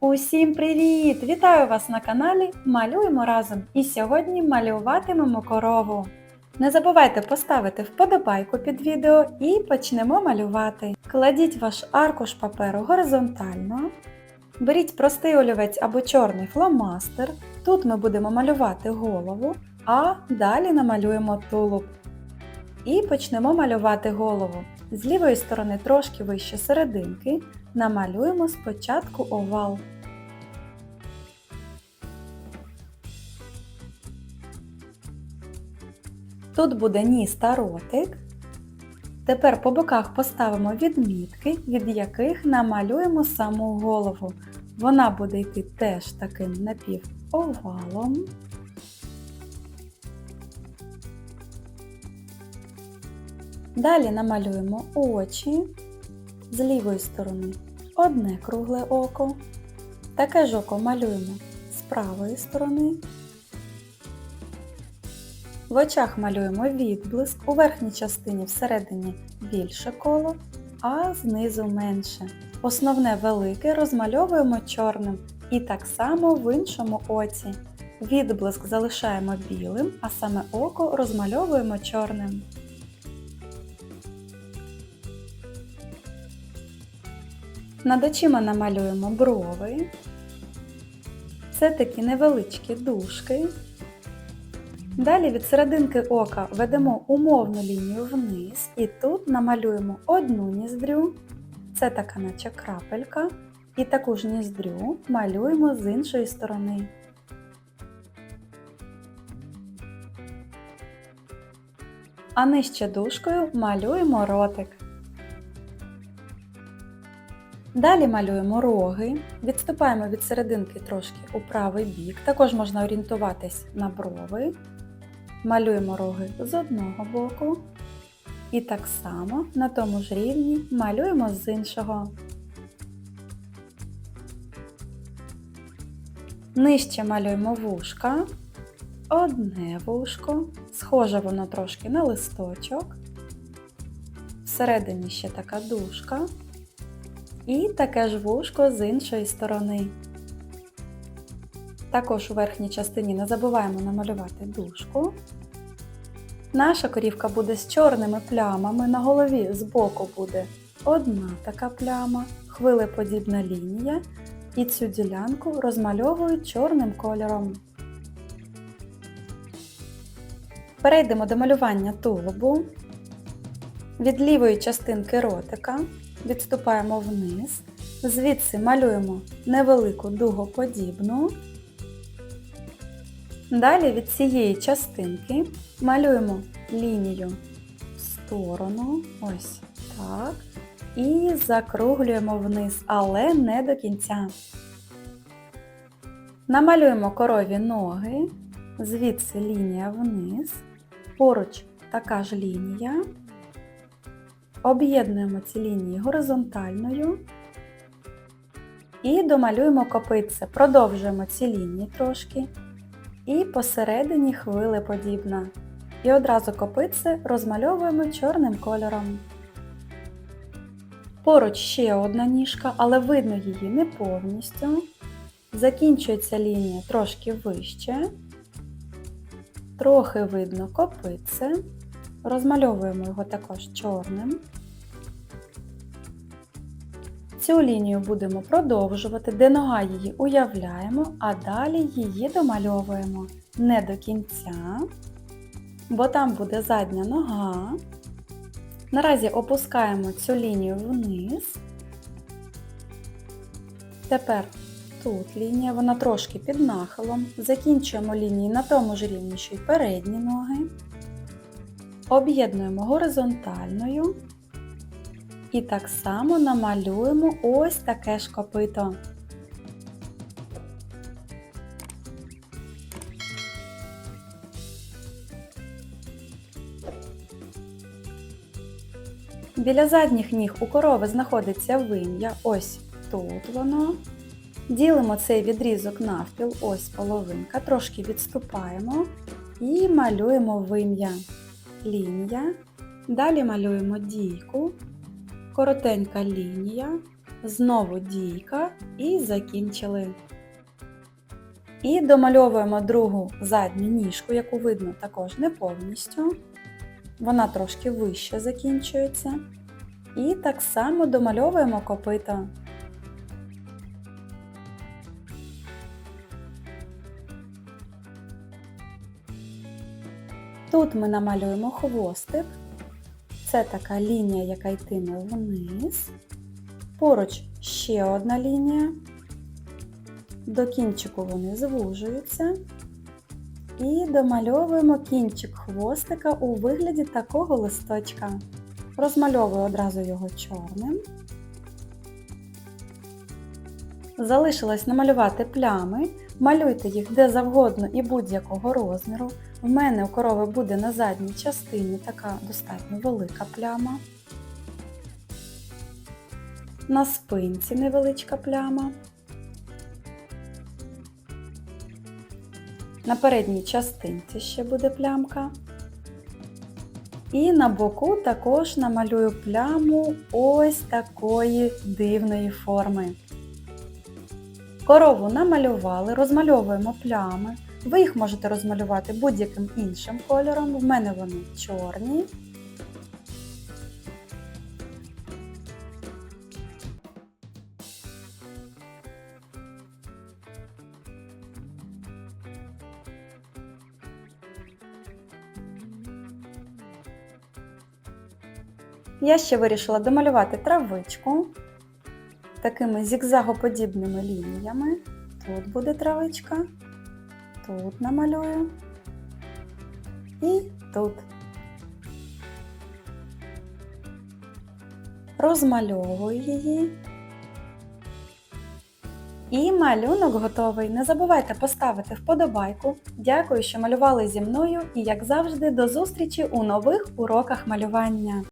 Усім привіт! Вітаю вас на каналі Малюємо разом! І сьогодні малюватимемо корову. Не забувайте поставити вподобайку під відео і почнемо малювати. Кладіть ваш аркуш паперу горизонтально. Беріть простий олівець або чорний фломастер. Тут ми будемо малювати голову, а далі намалюємо тулуб. І почнемо малювати голову. З лівої сторони трошки вище серединки намалюємо спочатку овал. Тут буде ніс та ротик. Тепер по боках поставимо відмітки, від яких намалюємо саму голову. Вона буде йти теж таким напівовалом. Далі намалюємо очі з лівої сторони одне кругле око. Таке ж око малюємо з правої сторони. В очах малюємо відблиск, у верхній частині всередині більше коло, а знизу менше. Основне велике розмальовуємо чорним і так само в іншому оці. Відблиск залишаємо білим, а саме око розмальовуємо чорним. Над очима намалюємо брови. Це такі невеличкі дужки. Далі від серединки ока ведемо умовну лінію вниз і тут намалюємо одну ніздрю, це така наче крапелька, і таку ж ніздрю малюємо з іншої сторони. А нижче дужкою малюємо ротик. Далі малюємо роги, відступаємо від серединки трошки у правий бік, також можна орієнтуватись на брови. Малюємо роги з одного боку. І так само на тому ж рівні малюємо з іншого. Нижче малюємо вушка. Одне вушко. Схоже воно трошки на листочок. Всередині ще така дужка. І таке ж вушко з іншої сторони. Також у верхній частині не забуваємо намалювати дужку. Наша корівка буде з чорними плямами. На голові збоку буде одна така пляма, хвилеподібна лінія, і цю ділянку розмальовую чорним кольором. Перейдемо до малювання тулубу. Від лівої частинки ротика відступаємо вниз, звідси малюємо невелику дугоподібну. Далі від цієї частинки малюємо лінію в сторону, ось так, і закруглюємо вниз, але не до кінця. Намалюємо корові ноги, звідси лінія вниз, поруч така ж лінія. Об'єднуємо ці лінії горизонтальною і домалюємо копитце. Продовжуємо ці лінії трошки. І посередині хвилеподібна. І одразу копитце розмальовуємо чорним кольором. Поруч ще одна ніжка, але видно її не повністю. Закінчується лінія трошки вище. Трохи видно копитце. Розмальовуємо його також чорним. Цю лінію будемо продовжувати, де нога її уявляємо, а далі її домальовуємо не до кінця, бо там буде задня нога. Наразі опускаємо цю лінію вниз. Тепер тут лінія, вона трошки під нахилом. Закінчуємо лінії на тому ж рівні, що й передні ноги. Об'єднуємо горизонтальною. І так само намалюємо ось таке ж копито. Біля задніх ніг у корови знаходиться вим'я, ось тут воно. Ділимо цей відрізок навпіл, ось половинка, трошки відступаємо і малюємо вим'я. Лінія. Далі малюємо дійку, коротенька лінія, Знову дійка і закінчили. І домальовуємо другу задню ніжку, яку видно також не повністю. Вона трошки вище закінчується. І так само домальовуємо копита. Тут ми намалюємо хвостик. Це така лінія, яка йтиме вниз. Поруч ще одна лінія. До кінчику вони звужуються. І домальовуємо кінчик хвостика у вигляді такого листочка. Розмальовую одразу його чорним. Залишилось намалювати плями. Малюйте їх де завгодно і будь-якого розміру. В мене у корови буде на задній частині така достатньо велика пляма. На спинці невеличка пляма. На передній частинці ще буде плямка. І на боку також намалюю пляму ось такої дивної форми. Корову намалювали, розмальовуємо плями. Ви їх можете розмалювати будь-яким іншим кольором. В мене вони чорні. Я ще вирішила домалювати травичку такими зігзагоподібними лініями. Тут буде травичка, тут намалюю і тут. Розмальовую її. І малюнок готовий. Не забувайте поставити вподобайку. Дякую, що малювали зі мною і, як завжди, до зустрічі у нових уроках малювання.